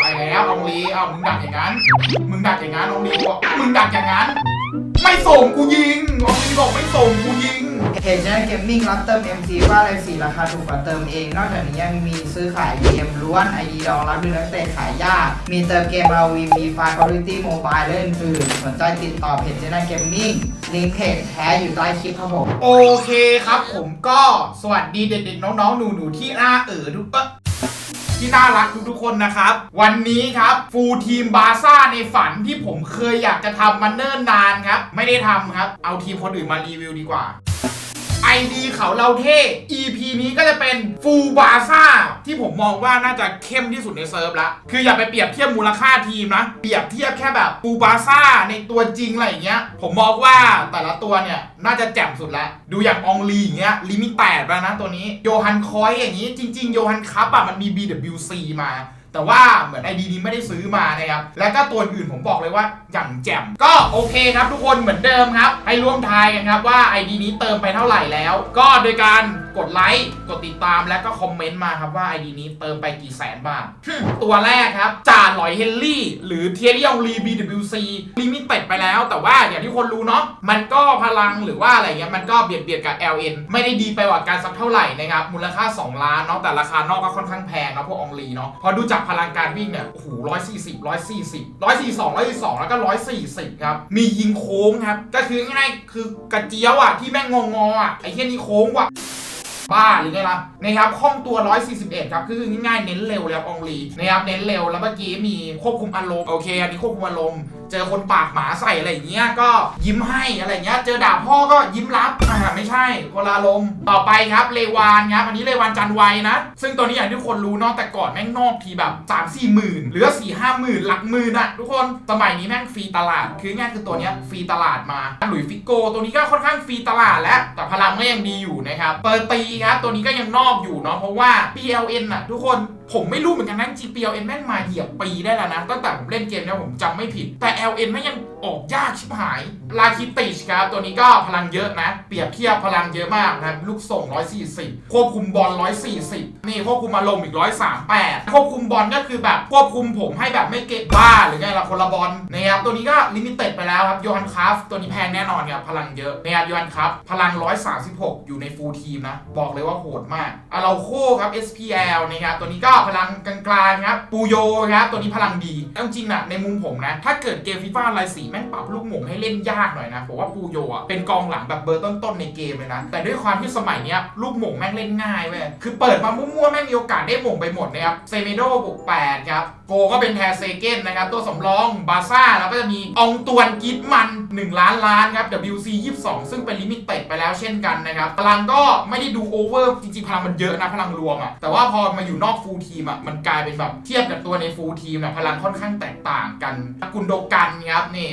ไปแล้วอองลีเอามึงดักอย่างนั้น มึงดักอย่างนั้นอองลีบอกมึงดักอย่างนั้น ไม่ส่งกูยิงอองลีบอกไม่ส่งกูยิง เพจนะเกมมิ่งรับเติม MC ว่าอะไรสีราคาถูกกว่าเติมเอง นอกจากนี้ยังมีซื้อขายเกมล้วน ID ดองรับดูนักเตะขายยาก มีเติมเกม RV มีไฟล์ Quality Mobile และอื่นๆสนใจติดต่อเพจเจน่าเกมมิ่งลิงก์เพจแท้อยู่ใต้คลิปครับผมโอเคครับ ผมก็สวัสดีเด็กๆน้องๆหนูๆที่น่าเอ๋อทุกเอ้อ ที่น่ารักทุกๆคนนะครับ วันนี้ครับฟูลทีมบาซ่าในฝันที่ผมเคยอยากจะทำมันเนิ่นนานครับ ไม่ได้ทำครับ เอาทีมคนอื่นมารีวิวดีกว่า ID เขาเราเท่ EP นี้ก็จะเป็นฟูบาซ่าที่ผมมองว่าน่าจะเข้มที่สุดในเซิร์ฟละคืออย่าไปเปรียบเทียบมูลค่าทีมนะ เปรียบเทียบแค่แบบฟูบาซ่าในตัวจริงอะไรอย่างเงี้ย ผมมองว่าแต่ละตัวเนี่ยน่าจะแจ่มสุดละ ดูอย่างอองลีอย่างเงี้ยลิมิตแปดแล้วนะตัวนี้โยฮันคอยอย่างงี้จริง ๆ โยฮันคัพอะมันมี BWC มา แต่ว่าเหมือนไอดีนี้ไม่ได้ซื้อมานะครับ แล้วก็ตัวอื่นผมบอกเลยว่าอย่างแจ่ม ก็โอเคครับทุกคนเหมือนเดิมครับ ให้ร่วมทายกันครับว่าไอดีนี้เติมไปเท่าไหร่แล้ว ก็โดยการ กดไลค์ กดติดตามแล้วก็คอมเมนต์มาครับว่า ID นี้เติมไปกี่แสนบาท ตัวแรกครับจ่าหลอยเฮนรี่ หรือเทียริองลี BWC ลิมิเต็ดไปแล้ว แต่ว่าอย่างที่คนรู้เนาะมันก็พลังหรือว่าอะไรเงี้ยมันก็เบียดเบียดกับ LN ไม่ได้ดีไปกว่าการสักเท่าไหร่นะครับมูลค่า 2 ล้านเนาะแต่ราคานอกก็ค่อนข้างแพงนะพวกองลีเนาะพอดูจากพลังการวิ่งเนี่ยโอ้โหร้อยสี่สิบร้อยสี่สิบร้อยสี่สองร้อยสี่สองแล้วก็ร้อยสี่สิบครับมียิงโค้งครับก็คือง่ายคือกระเจียวอะที่แม่งงงอะไอ้เหี้ยนี่โค้งว่ะ บ้าหรือไงล่ะนะครับคล่องตัว 141 ครับคือง่ายๆเน้นเร็วแล้วอองลีนะครับเน้นเร็วแล้วเมื่อกี้มีควบคุมอารมณ์โอเคอันนี้ควบคุมอารมณ์ เจอคนปากหมาใส่อะไรอย่างเงี้ยก็ยิ้มให้อะไรเงี้ย เจอด่าพ่อก็ยิ้มรับอ่าไม่ใช่คนละอารมต่อไปครับเลวานครับอันนี้เลวานจันไวนะ ซึ่งตัวนี้อย่างที่คนรู้เนาะแต่ก่อนแม่งนอกทีแบบ3 4หมื่นเหลือ4 5หมื่นหลักหมื่นอะทุกคนสมัยนี้แม่งฟรีตลาด คือง่ายคือตัวเนี้ยฟรีตลาดมาหลุยฟิโก ตัวนี้ก็ค่อนข้างฟรีตลาดแล้ว แต่พลังก็ยังดีอยู่นะครับเปิดตีครับตัวนี้ก็ยังนอกอยู่เนาะเพราะว่า PLN อะทุกคน ผมไม่รู้เหมือนกันนะจริง PLN แม่งมาเหยียบปีได้แล้วนะตั้งแต่ผมเล่นเกมแล้วผมจำไม่ผิด แต่ LN ไม่ยังออกยากชิบหาย ลาคิติชครับ ตัวนี้ก็พลังเยอะนะ เปรียบเทียบพลังเยอะมากนะลูกส่ง 140 ควบคุมบอล 140 นี่ควบคุมอารมณ์อีก 138 ควบคุมบอลก็คือแบบควบคุมผมให้แบบไม่เก็บบ้าหรือไงล่ะคนละบอลนะครับตัวนี้ก็ลิมิเต็ดไปแล้วครับโยฮันคราฟตัวนี้แพงแน่นอนครับพลังเยอะนะครับโยฮันคราฟพลัง 136 อยู่ในฟูลทีมนะ บอกเลยว่าโหดมากอาราโคครับ SPL นะครับตัวนี้ก็พลังกลางๆครับปูโยครับตัวนี้พลังดีเอาจริงๆนะในมุมผมนะถ้าเกิดเกมฟีฟ่าไลสีแม่งปรับลูกหม่งให้เล่นยากหน่อยนะผมว่าปูโยอะเป็นกองหลังแบบเบอร์ต้นๆในเกมเลยนะ แต่ด้วยความที่สมัยเนี้ยลูกหม่งแม่งเล่นง่ายเว้ยคือเปิดมามั่วๆแม่งมีโอกาสได้หม่งไปหมดนะครับเซเมโดบวก8ครับโกก็เป็นแทเซเกนนะครับ ตัวสำรองบาซ่าแล้วก็จะมีองตวนกิดมัน 1 ล้านล้านครับ WC 22 ซึ่งเป็นลิมิเต็ดไปแล้วเช่นกันนะครับ พลังก็ไม่ได้ดูโอเวอร์จริงๆ พลังมันเยอะนะพลังรวมอะแต่ว่าพอมาอยู่นอกฟูลทีมอะมันกลายเป็นแบบเทียบกับตัวในฟูลทีมอะพลังค่อนข้างแตกต่างกันกุนโดกันครับนี่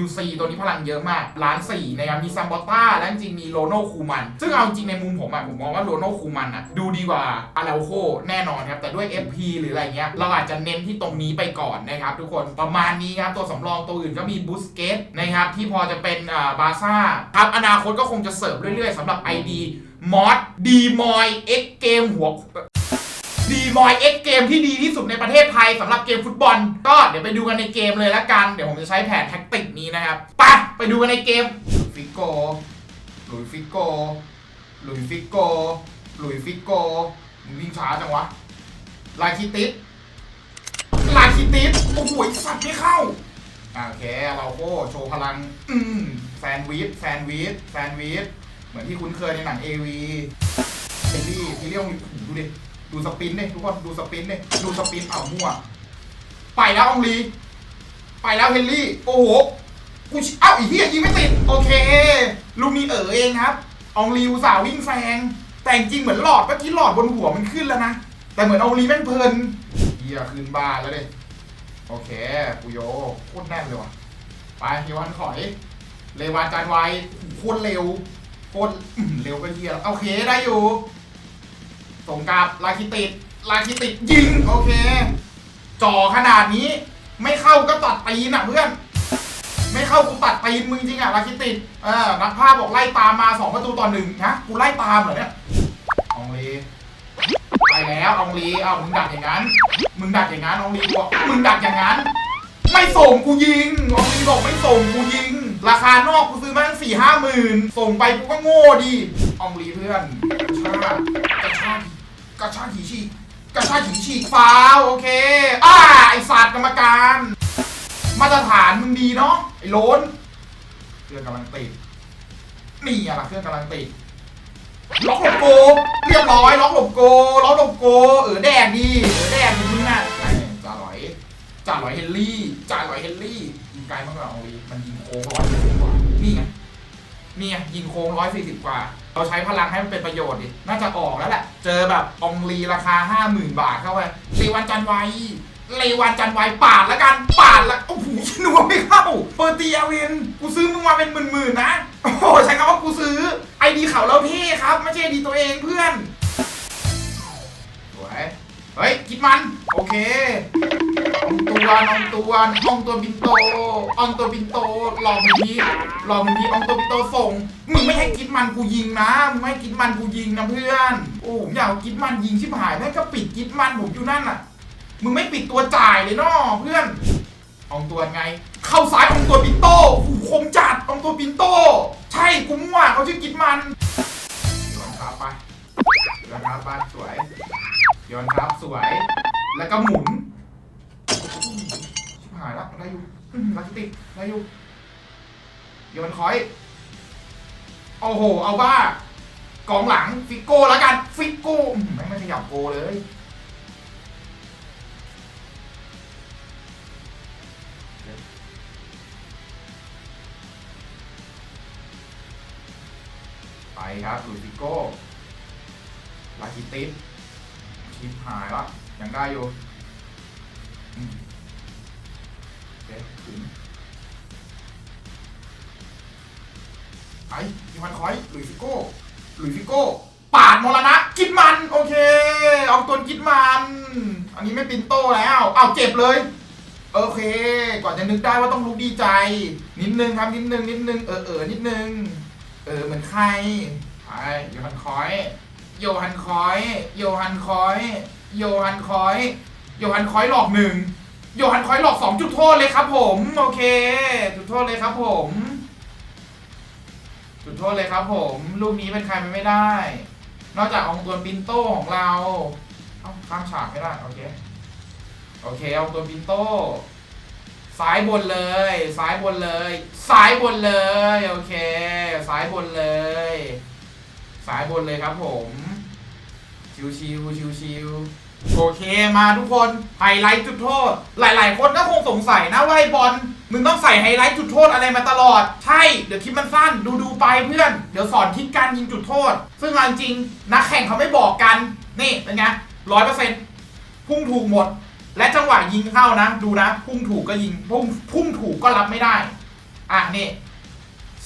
WC ตัวนี้พลังเยอะมาก ล้านสี่นะครับมีซัมบอต้าและจริงมีโลโนคูมัน ซึ่งเอาจริงในมุมผมอะผมมองว่าโลโนคูมันอะดูดีกว่าอาราโคแน่นอนครับแต่ด้วย FP หรืออะไรเงี้ยเราอาจจะเน้นที่ตรงนี้ไปก่อนนะครับทุกคนประมาณนี้ครับตัวสำรองตัวอื่นก็มีบูสเกตนะครับที่พอจะเป็นอ่าบาซ่าครับอนาคตก็คงจะเสิร์ฟเรื่อยๆสำหรับ ID มอสดีมอยเอ็กเกมหัว ดีมอยเอ็กเกมที่ดีที่สุดในประเทศไทยสำหรับเกมฟุตบอล ก็เดี๋ยวไปดูกันในเกมเลยละกัน เดี๋ยวผมจะใช้แผนแท็กติกนี้นะครับไปไปดูกันในเกมฟิโกหลุยฟิโกหลุยฟิโกหลุยฟิโกมึงวิ่งช้าจังวะลาคิติสลาคิติสโอ้โหสัตว์ไม่เข้าโอเคเราโก้โชว์พลังอืแซนวิชแซนวิชแซนวิชเหมือนที่คุ้นเคยในหนังเอวีเฮนรี่ที่เรียกว่าดูดิ ดูสปินเนี่ทุกคนดูสปินเนี่ดูสปินเอ้ามั่ว ไปแล้วองลี ไปแล้วเฮนรี่ โอ้โหกูเอ้าอีเหี้ยยิงไม่ติด โอเค ลูกนี้เอ๋อเองครับองลีอุตส่าห์วิ่งแซงแต่จริงเหมือนหลอดเมื่อกี้หลอดบนหัวมันขึ้นแล้วนะ แต่เหมือนองลีแม่งเพลินเหี้ยขึ้นบ้านแล้วเด้โอเคปุโยโคตรแน่นเลยว่ะไปเยวันขอย เลวานจานไวโคตรเร็วโคตรเร็วก็เหี้ยโอเคได้อยู่ ส่งกลับลาคิติดลาคิติดยิง โอเค จ่อขนาดนี้ ไม่เข้าก็ตัดตีนอะเพื่อน ไม่เข้ากูตัดตีนมึงจริงอะลาคิติดเออนักภาพบอกไล่ตามมาสองประตูต่อหนึ่งนะกูไล่ตามเหรอเนี่ยองเลไปแล้วองลีเอามึงดักอย่างนั้น มึงดักอย่างนั้นองลีบอกมึงดักอย่างนั้น ไม่ส่งกูยิงองลีบอกไม่ส่งกูยิง ราคานอกกูซื้อมาตั้งสี่ห้าหมื่นส่งไปกูก็โง่ดิองลีเพื่อนชา กระชากหีฉีกกระชากหีฉีกฟาวโอเคอ่าไอสัตว์กรรมการ มาตรฐานมึงดีเนาะไอ้โลนเครื่องกำลังติดนี่อะล่ะเครื่องกำลังติดล็อกหลบโกเรียบร้อยล็อกหลบโกล็อกหลบโกเออแดงดีเออแดงดีมึงอะจ่าหลอยจ่าหลอยเฮนรี่จ่าหลอยเฮนรี่ยิงไกลมากกว่าเอาวีมันยิงโค้งร้อยสี่สิบกว่านี่ไงนี่ไงยิงโค้งร้อยสี่สิบกว่า เราใช้พลังให้มันเป็นประโยชน์ดิ น่าจะออกแล้วแหละ เจอแบบองลีราคาห้าหมื่นบาทเข้าไปเลวันจันไวเลวันจันไวปาดแล้วกันปาดล้วโอ้โหหนัวไม่เข้าเปิดตีอาวิน กูซื้อมึงมาเป็นหมื่นๆนะ โอ้โหใช้คำว่ากูซื้อไอดีเขาแล้วเท่ครับ ไม่ใช่ดีตัวเองเพื่อนสวยเฮ้ยคิดมัน โอเค อองตัวอองตัวอองตัวบินโตอองตัวบินโตรอมึงทีรอมึงทีอองตัวบินโตส่ง มึงไม่ให้คิดมันกูยิงนะมึงไม่ให้คิดมันกูยิงนะเพื่อนโอ้ผมอยากคิดมันยิงชิบหายแม่งก็ปิดคิดมันผมอยู่นั่นน่ะ มึงไม่ปิดตัวจ่ายเลยเนาะเพื่อนอองตัวไง เข้าซ้ายอองตัวปินโต้หูคมจัดอองตัวปินโต ใช่กูมั่วเขาชื่อกิดมันโยนครับไปโยนครับไปสวยโยนครับสวย แล้วก็หมุน หายละได้อยู่อื้อลักติกได้อยู่โยนคอย โอ้โห เอาบ้า กองหลังฟิกโก้แล้วกัน ฟิกโก้อื้อหือแม่ไม่ขยับโกเลย ไปครับลุยฟิกโก้ลาคิติสชิปหายละยังได้อยู่ อืมโอเคถึงไปอีวันคอยลุยฟิโก้ลุยฟิโก้ปาดมรณะกิดมัน โอเคเอาตัวกิดมัน อันนี้ไม่ปินโตแล้วเอาเจ็บเลย โอเค ก่อนจะนึกได้ว่าต้องลุกดีใจ นิดนึงครับนิดนึงนิดนึงเออเออนิดนึง เออเหมือนใครไปโยฮันคอยโยฮันคอย โยฮันคอย โยฮันคอย โยฮันคอยหลอกหนึ่ง โยฮันคอยหลอกสองจุดโทษเลยครับผม โอเค จุดโทษเลยครับผม จุดโทษเลยครับผม ลูกนี้เป็นใครไปไม่ได้ นอกจากองตัวปินโต้ของเราเอ้าข้ามฉากไม่ได้ โอเค โอเคเอาตัวปินโต้ซ้ายบนเลยซ้ายบนเลยซ้ายบนเลยโอเคซ้ายบนเลยซ้ายบนเลยครับผม ชิวชิวชิวชิว โอเคมาทุกคนไฮไลท์จุดโทษ หลายๆ คนก็คงสงสัยนะว่าไอ้บอลมึงต้องใส่ไฮไลท์จุดโทษอะไรมาตลอด ใช่ เดี๋ยวคลิปมันสั้นดูดูๆไปเพื่อน เดี๋ยวสอนทิศการยิงจุดโทษ ซึ่งจริงนักแข่งเขาไม่บอกกัน นี่เป็นไงร้อยเปอร์เซ็นต์พุ่งถูกหมด และจังหวะยิงเข้านะ ดูนะ พุ่งถูกก็ยิงพุ่งพุ่งถูกก็รับไม่ได้ อะนี่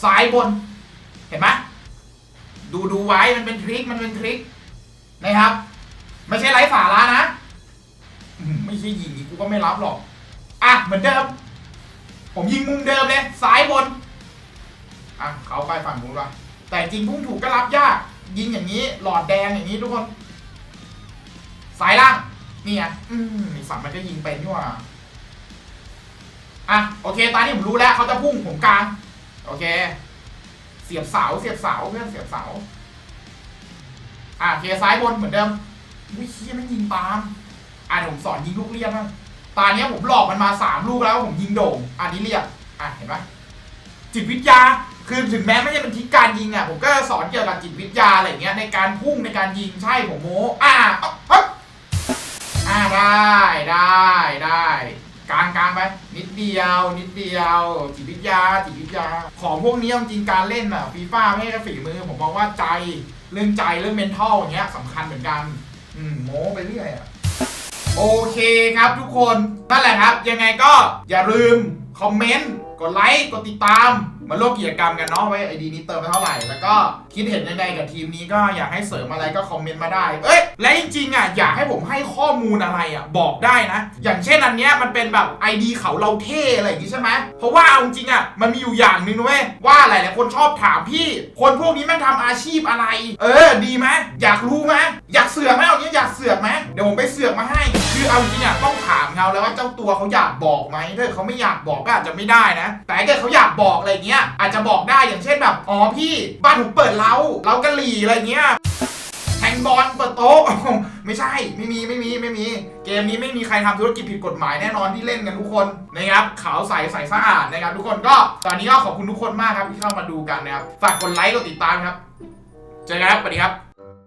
ซ้ายบน เห็นไหมดูดูไว้มันเป็นทริคมันเป็นทริคนะครับ ไม่ใช่ไร้สาระนะไม่ใช่ยิงอีกกูก็ไม่รับหรอก อะเหมือนเดิม ผมยิงมุมเดิมเลยซ้ายบน อะเขาไปฝั่งนู้นว่ะแต่จริงพุ่งถูกก็รับยาก ยิงอย่างนี้ หลอดแดงอย่างนี้ทุกคนซ้ายล่างนี่ไงอืมไอ้สัตว์มันก็ยิงเป็นนี่ว่าอะโอเคตอนนี้ผมรู้แล้วเขาจะพุ่งผมกลางโอเค เสียบเสาเสียบเสาเพื่อนเสียบเสาอะเคซ้ายบนเหมือนเดิม วิเคียไม่ยิงตามอะเดี๋ยวผมสอนยิงลูกเรียบนะตอนนี้ยผมหลอกมันมาสามลูกแล้วผมยิงโด่ง อันนี้เรียบอะเห็นปะจิตวิทยาคือถึงแม้ไม่ใช่เป็นทิศการยิงอะผมก็สอนเกี่ยวกับจิตวิทยาอะไรเงี้ยในการพุ่งในการยิงใช่ผมโม้อะอาเอาอ่าได้ได้ได้กลางกลางไปนิดเดียว นิดเดียว จิตวิทยา จิตวิทยา ของพวกนี้จริงการเล่นอะฟีฟ่าไม่ใช่ฝีมือ ผมมองว่าใจเรื่องใจเรื่องเมนทัลอย่างเงี้ยสำคัญเหมือนกัน อืมโม้ไปเรื่อยอะ โอเคครับทุกคนนั่นแหละครับ ยังไงก็อย่าลืม คอมเมนต์ กดไลค์ กดติดตาม มาร่วมกิจกรรมกันเนาะไว้ไอดีนี้เติมไปเท่าไหร่ แล้วก็คิดเห็นยังไงกับทีมนี้ก็อยากให้เสริมอะไรก็คอมเมนต์มาได้ เอ้ย และจริงๆอะอยากให้ผมให้ข้อมูลอะไรอะบอกได้นะ อย่างเช่นอันเนี้ยมันเป็นแบบ ID เขาเราเท่อะไรอย่างงี้ใช่ไหมเพราะว่าเอาจริงอะมันมีอยู่อย่างหนึ่งนะเว้ยว่าหลายๆคนชอบถามพี่ คนพวกนี้แม่งทำอาชีพอะไร เออ ดีไหมอยากรู้ไหมอยากเสือกไหมเอางี้อยากเสือกไหมเดี๋ยวผมไปเสือกมาให้ คือเอาจริงอะต้องถามเขาแล้วว่าเจ้าตัวเขาอยากบอกไหมถ้าเขาไม่อยากบอกก็อาจจะไม่ได้นะ แต่ถ้าเกิดเขาอยากบอกอะไรเงี้ยอาจจะบอกได้อย่างเช่นแบบอ๋อพี่บ้านผมเปิดเล้าเล้ากะหรี่อะไรเงี้ยแทงบอลเปิดโต๊ะ ไม่ใช่ไม่มีไม่มีไม่มี เกมนี้ไม่มีใครทำธุรกิจผิดกฎหมายแน่นอนที่เล่นกันทุกคนนะครับขาวใสใสสะอาดนะครับทุกคนก็ตอนนี้ก็ขอบคุณทุกคนมากครับที่เข้ามาดูกันนะครับฝากกดไลค์กดติดตามครับ เจอกันครับสวัสดีครับ